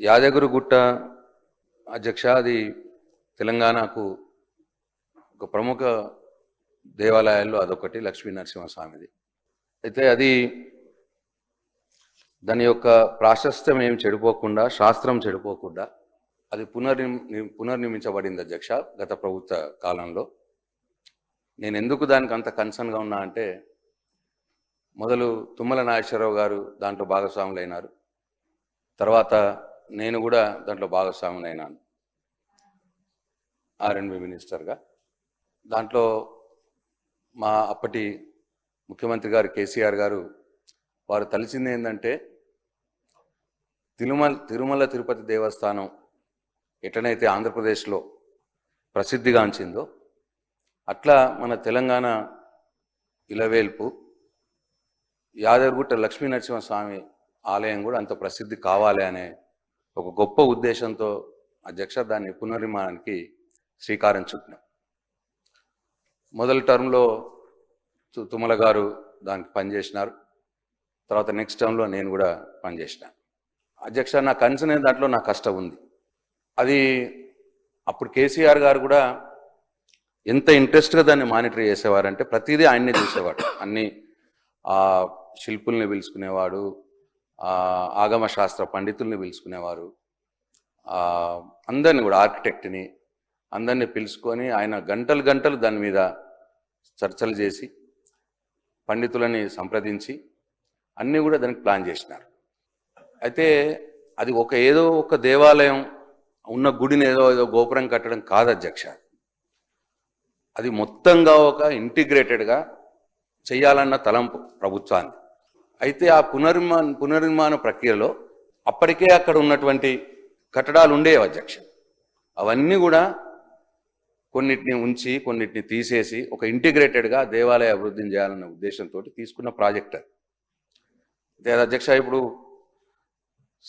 యాదగిరిగుట్ట అధ్యక్ష అది తెలంగాణకు ఒక ప్రముఖ దేవాలయాల్లో అదొకటి లక్ష్మీ నరసింహస్వామిది. అయితే అది దాని యొక్క ప్రాశస్త్యం ఏం చెడిపోకుండా శాస్త్రం చెడిపోకుండా అది పునర్ని పునర్నిర్మించబడింది అధ్యక్ష గత ప్రభుత్వ కాలంలో. నేను ఎందుకు దానికి అంత కన్సర్న్గా ఉన్నా అంటే మొదలు తుమ్మల నాగేశ్వరరావు గారు దాంట్లో భాగస్వాములైనారు. తర్వాత నేను కూడా దాంట్లో భాగస్వాములు అయినాను మినిస్టర్గా. దాంట్లో మా అప్పటి ముఖ్యమంత్రి గారు కేసీఆర్ గారు వారు తలిచింది ఏంటంటే తిరుమల తిరుమల తిరుపతి దేవస్థానం ఎట్లనైతే ఆంధ్రప్రదేశ్లో ప్రసిద్ధిగాంచిందో అట్లా మన తెలంగాణ ఇలవేల్పు యాదగిరిగుట్ట లక్ష్మీ నరసింహస్వామి ఆలయం కూడా అంత ప్రసిద్ధి కావాలి అనే ఒక గొప్ప ఉద్దేశంతో అధ్యక్ష దాన్ని పునర్నిర్మాణానికి శ్రీకారం చుట్టినాం. మొదటి టర్మ్లో తుమ్మల గారు దానికి పనిచేసినారు. తర్వాత నెక్స్ట్ టర్మ్లో నేను కూడా పనిచేసిన. అధ్యక్ష నా కన్సర్న్ దాంట్లో నా కష్టం ఉంది. అది అప్పుడు కేసీఆర్ గారు కూడా ఎంత ఇంట్రెస్ట్గా దాన్ని మానిటర్ చేసేవారంటే ప్రతిదీ ఆయన్నే చూసేవాడు. అన్ని ఆ శిల్పుల్ని పిలుచుకునేవాడు ఆగమ శాస్త్ర పండితుల్ని పిలుచుకునేవారు. అందరిని కూడా ఆర్కిటెక్ట్ని అందరినీ పిలుచుకొని ఆయన గంటలు గంటలు దాని మీద చర్చలు చేసి పండితులని సంప్రదించి అన్నీ కూడా దానికి ప్లాన్ చేసినారు. అయితే అది ఒక ఏదో ఒక దేవాలయం ఉన్న గుడిని ఏదో ఏదో గోపురం కట్టడం కాదు అధ్యక్ష. అది మొత్తంగా ఒక ఇంటిగ్రేటెడ్గా చేయాలన్న తలంపు ప్రభుత్వాన్ని అయితే ఆ పునర్మా పునర్నిర్మాణ ప్రక్రియలో అప్పటికే అక్కడ ఉన్నటువంటి కట్టడాలు ఉండేవి అధ్యక్ష. అవన్నీ కూడా కొన్నిటిని ఉంచి కొన్నిటిని తీసేసి ఒక ఇంటిగ్రేటెడ్గా దేవాలయ అభివృద్ధిని చేయాలన్న ఉద్దేశంతో తీసుకున్న ప్రాజెక్ట్ అది. అధ్యక్ష ఇప్పుడు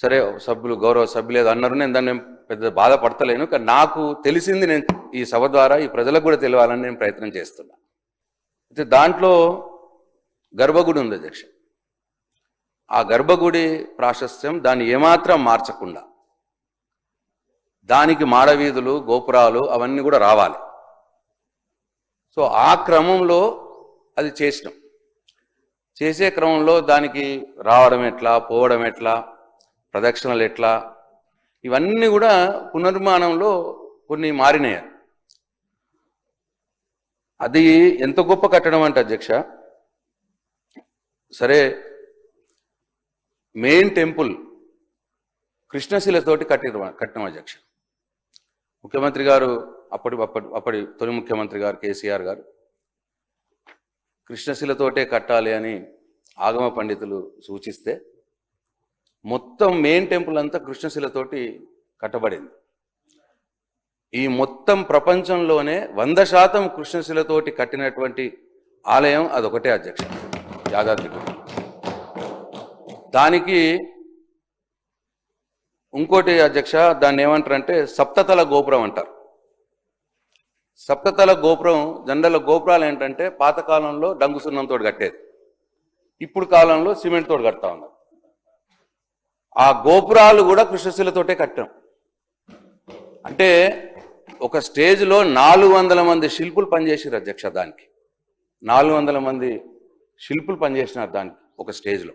సరే సభ్యులు గౌరవ సభ్యులు ఏదో అన్నారు నేను దాన్ని పెద్ద బాధపడతలేను కానీ నాకు తెలిసింది నేను ఈ సభ ద్వారా ఈ ప్రజలకు కూడా తెలియాలని నేను ప్రయత్నం చేస్తున్నా. అయితే దాంట్లో గర్భగుడి ఉంది అధ్యక్ష. ఆ గర్భగుడి ప్రాశస్త్యం దాన్ని ఏమాత్రం మార్చకుండా దానికి మాడవీధులు గోపురాలు అవన్నీ కూడా రావాలి. సో ఆ క్రమంలో అది చేసినాం. చేసే క్రమంలో దానికి రావడం ఎట్లా పోవడం ఎట్లా ప్రదక్షిణలు ఎట్లా ఇవన్నీ కూడా పునర్మాణంలో కొన్ని మారినాయి. అది ఎంత గొప్ప కట్టడం అంటే అధ్యక్ష సరే మెయిన్ టెంపుల్ కృష్ణశిలతోటి కట్టి కట్టిన అధ్యక్ష. ముఖ్యమంత్రి గారు అప్పటి అప్పటి అప్పటి తొలి ముఖ్యమంత్రి గారు కేసీఆర్ గారు. కృష్ణశిలతోటే కట్టాలి అని ఆగమ పండితులు సూచిస్తే మొత్తం మెయిన్ టెంపుల్ అంతా కృష్ణశిలతోటి కట్టబడింది. ఈ మొత్తం ప్రపంచంలోనే వంద శాతం కృష్ణశిలతోటి కట్టినటువంటి ఆలయం అదొకటే అధ్యక్ష. యాదాద్రి దానికి ఇంకోటి అధ్యక్ష దాన్ని ఏమంటారంటే సప్తతల గోపురం అంటారు. సప్తతల గోపురం జనరల్ గోపురాలు ఏంటంటే పాతకాలంలో డంగు సున్నంతో కట్టేది. ఇప్పుడు కాలంలో సిమెంట్ తోటి కడతా ఉన్నారు. ఆ గోపురాలు కూడా కృష్ణశిలతోటే కట్టాం. అంటే ఒక స్టేజ్లో నాలుగు వందల మంది శిల్పులు పనిచేసారు అధ్యక్ష దానికి. నాలుగు వందల మంది శిల్పులు పనిచేసినారు దానికి ఒక స్టేజ్లో.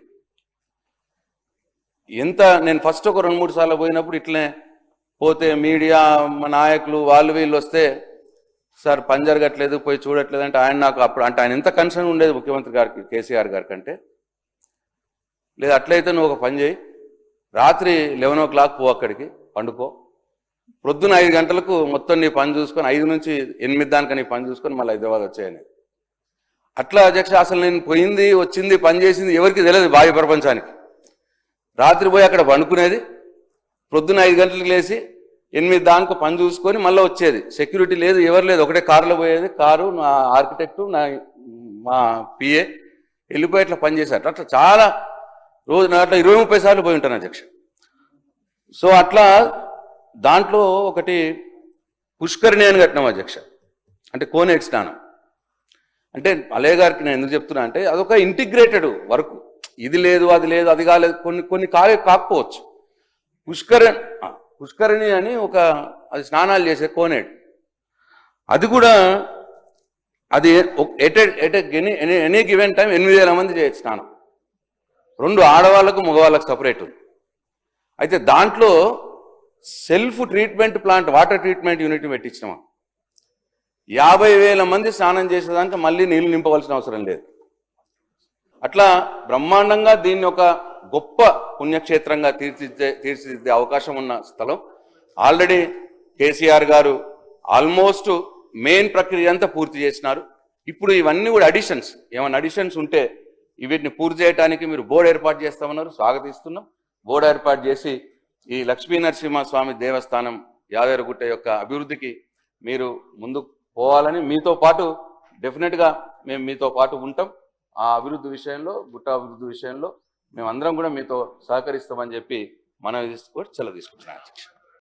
ఎంత నేను ఫస్ట్ ఒక రెండు మూడు సార్లు పోయినప్పుడు ఇట్లనే పోతే మీడియా మా నాయకులు వాళ్ళు వీళ్ళు వస్తే సార్ పని జరగట్లేదు పోయి చూడట్లేదు అంటే ఆయన నాకు అప్పుడు అంటే ఆయన ఎంత కన్సర్న్ ఉండేది ముఖ్యమంత్రి గారికి కేసీఆర్ గారి కంటే లేదు అట్లయితే నువ్వు ఒక పని చేయి. రాత్రి లెవెన్ ఓ క్లాక్ పో అక్కడికి పండుకో. ప్రొద్దున ఐదు గంటలకు మొత్తం నీ పని చూసుకొని ఐదు నుంచి ఎనిమిది దానిక నీ పని చూసుకొని మళ్ళీ హైదరాబాద్ వచ్చాయని అట్లా అధ్యక్ష అసలు నేను పోయింది వచ్చింది పని చేసింది ఎవరికి తెలియదు బావి ప్రపంచానికి. రాత్రి పోయి అక్కడ పండుకునేది. ప్రొద్దున ఐదు గంటలకు లేచి ఎనిమిది దానికి పని చూసుకొని మళ్ళీ వచ్చేది. సెక్యూరిటీ లేదు ఎవరు లేదు. ఒకటే కారులో పోయేది. కారు నా ఆర్కిటెక్టు నా మా పిఏ వెళ్ళిపోయి అట్లా పనిచేశారు అట్లా చాలా రోజు నా అట్లా ఇరవై ముప్పై సార్లు పోయి ఉంటాను అధ్యక్ష. సో అట్లా దాంట్లో ఒకటి పుష్కరిణి అని కట్టినాం అధ్యక్ష. అంటే కోనేటి స్నానం. అంటే అలయ్య గారికి నేను ఎందుకు చెప్తున్నా అంటే అదొక ఇంటిగ్రేటెడ్ వర్క్. ఇది లేదు అది లేదు అది కాలేదు. కొన్ని కొన్ని కాలే కాకపోవచ్చు. పుష్కరణి అని ఒక అది స్నానాలు చేసే కోనేడు. అది కూడా అది at at any any given time ఎనిమిది వేల మంది చేయొచ్చు స్నానం. రెండు ఆడవాళ్ళకు మగవాళ్ళకు సపరేట్ ఉంది. అయితే దాంట్లో self treatment plant water treatment unit పెట్టించినామా యాభై వేల మంది స్నానం చేసేదానికి మళ్ళీ నీళ్ళు నింపవలసిన అవసరం లేదు. అట్లా బ్రహ్మాండంగా దీన్ని ఒక గొప్ప పుణ్యక్షేత్రంగా తీర్చిదిద్దే తీర్చిదిద్దే అవకాశం ఉన్న స్థలం. ఆల్రెడీ కేసీఆర్ గారు ఆల్మోస్ట్ మెయిన్ ప్రక్రియ అంతా పూర్తి చేసినారు. ఇప్పుడు ఇవన్నీ కూడా అడిషన్స్. ఏమైనా అడిషన్స్ ఉంటే వీటిని పూర్తి చేయడానికి మీరు బోర్డు ఏర్పాటు చేస్తామన్నారు. స్వాగతిస్తున్నాం. బోర్డు ఏర్పాటు చేసి ఈ లక్ష్మీ స్వామి దేవస్థానం యాదగిరిగుట్ట యొక్క అభివృద్ధికి మీరు ముందు పోవాలని మీతో పాటు డెఫినెట్గా మేము మీతో పాటు ఉంటాం. ఆ అభివృద్ధి విషయంలో గుట్ట అభివృద్ధి విషయంలో మేమందరం కూడా మీతో సహకరిస్తామని చెప్పి మనం తీసుకోవడం సెలవు తీసుకుంటున్నాను అధ్యక్ష.